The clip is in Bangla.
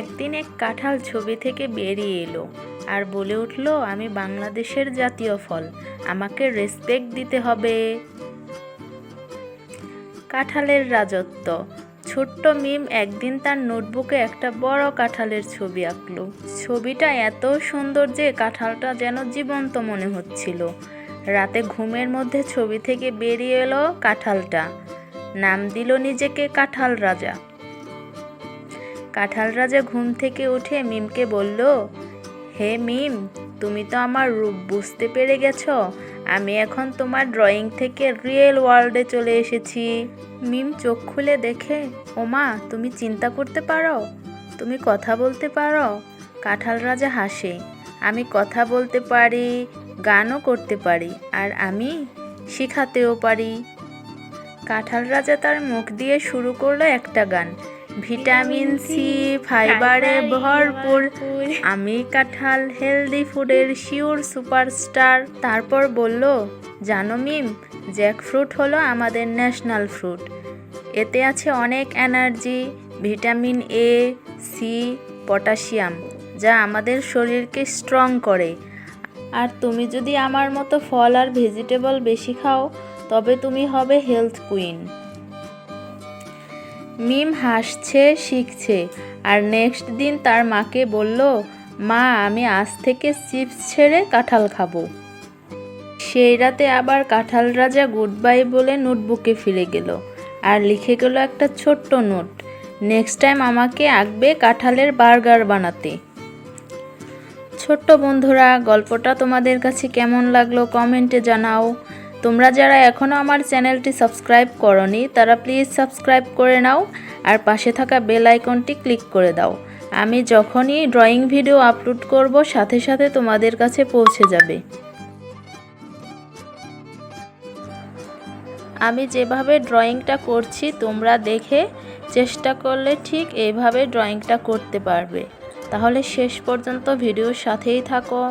একদিন এক কাঁঠাল ছবি থেকে বেরিয়ে এলো আর বলে উঠল, আমি বাংলাদেশের জাতীয় ফল, আমাকে রেসপেক্ট দিতে হবে। কাঁঠালের রাজত্ব। ছোট্ট মিম একদিন তার নোটবুকে একটা বড় কাঁঠালের ছবি আঁকলো। ছবিটা এত সুন্দর যে কাঁঠালটা যেন জীবন্ত মনে হচ্ছিল। রাতে ঘুমের মধ্যে ছবি থেকে বেরিয়ে এলো কাঁঠালটা। নাম দিল নিজেকে কাঁঠাল রাজা। কাঁঠাল রাজা ঘুম থেকে উঠে মিমকে বলল, হে মিম, তুমি তো আমার রূপ বুঝতে পেরে গেছো। আমি এখন তোমার ড্রয়িং থেকে রিয়েল ওয়ার্ল্ডে চলে এসেছি মিম চোখ খুলে দেখে, ওমা, তুমি চিন্তা করতে পারো? তুমি কথা বলতে পারো কাঁঠাল রাজা হাসে, আমি কথা বলতে পারি, গানও করতে পারি, আর আমি শেখাতেও পারি কাঁঠাল রাজা তার মুখ দিয়ে শুরু করল একটা গান ভিটামিন সি ফাইবারে ভরপুর। আমি কাঁঠাল হেলদি ফুডের শিওর সুপারস্টার তারপর বলল জানো মিম জ্যাকফ্রুট হলো আমাদের ন্যাশনাল ফ্রুট এতে আছে অনেক energy vitamin A C potassium যা আমাদের শরীরকে স্ট্রং করে। আর তুমি যদি আমার মতো ফল আর ভেজিটেবল বেশি খাও তবে তুমি হবে হেলথ কুইন মিম হাসছে, শিখছে। আর নেক্সট দিন তার মাকে বলল, মা, আমি আজ থেকে চিপস ছেড়ে কাঁঠাল খাব। সেই রাতে আবার কাঁঠাল রাজা গুড বাই বলে নোটবুকে ফিরে গেল আর লিখে গেল একটা ছোট্ট নোট, নেক্সট টাইম আমাকে আঁকবে কাঁঠালের বার্গার বানাতে। ছোট্ট বন্ধুরা, গল্পটা তোমাদের কাছে কেমন লাগল কমেন্টে জানাও। তোমরা যারা এখনও আমার চ্যানেলটি সাবস্ক্রাইব করনি, তারা প্লিজ সাবস্ক্রাইব করে নাও আর পাশে থাকা বেল আইকনটি ক্লিক করে দাও। আমি যখনই ড্রয়িং ভিডিও আপলোড করব, সাথে সাথে তোমাদের কাছে পৌঁছে যাবে। আমি যেভাবে ড্রয়িংটা করছি, তোমরা দেখে চেষ্টা করলে ঠিক এইভাবে ড্রয়িংটা করতে পারবে। তাহলে শেষ পর্যন্ত ভিডিওর সাথেই থাকো।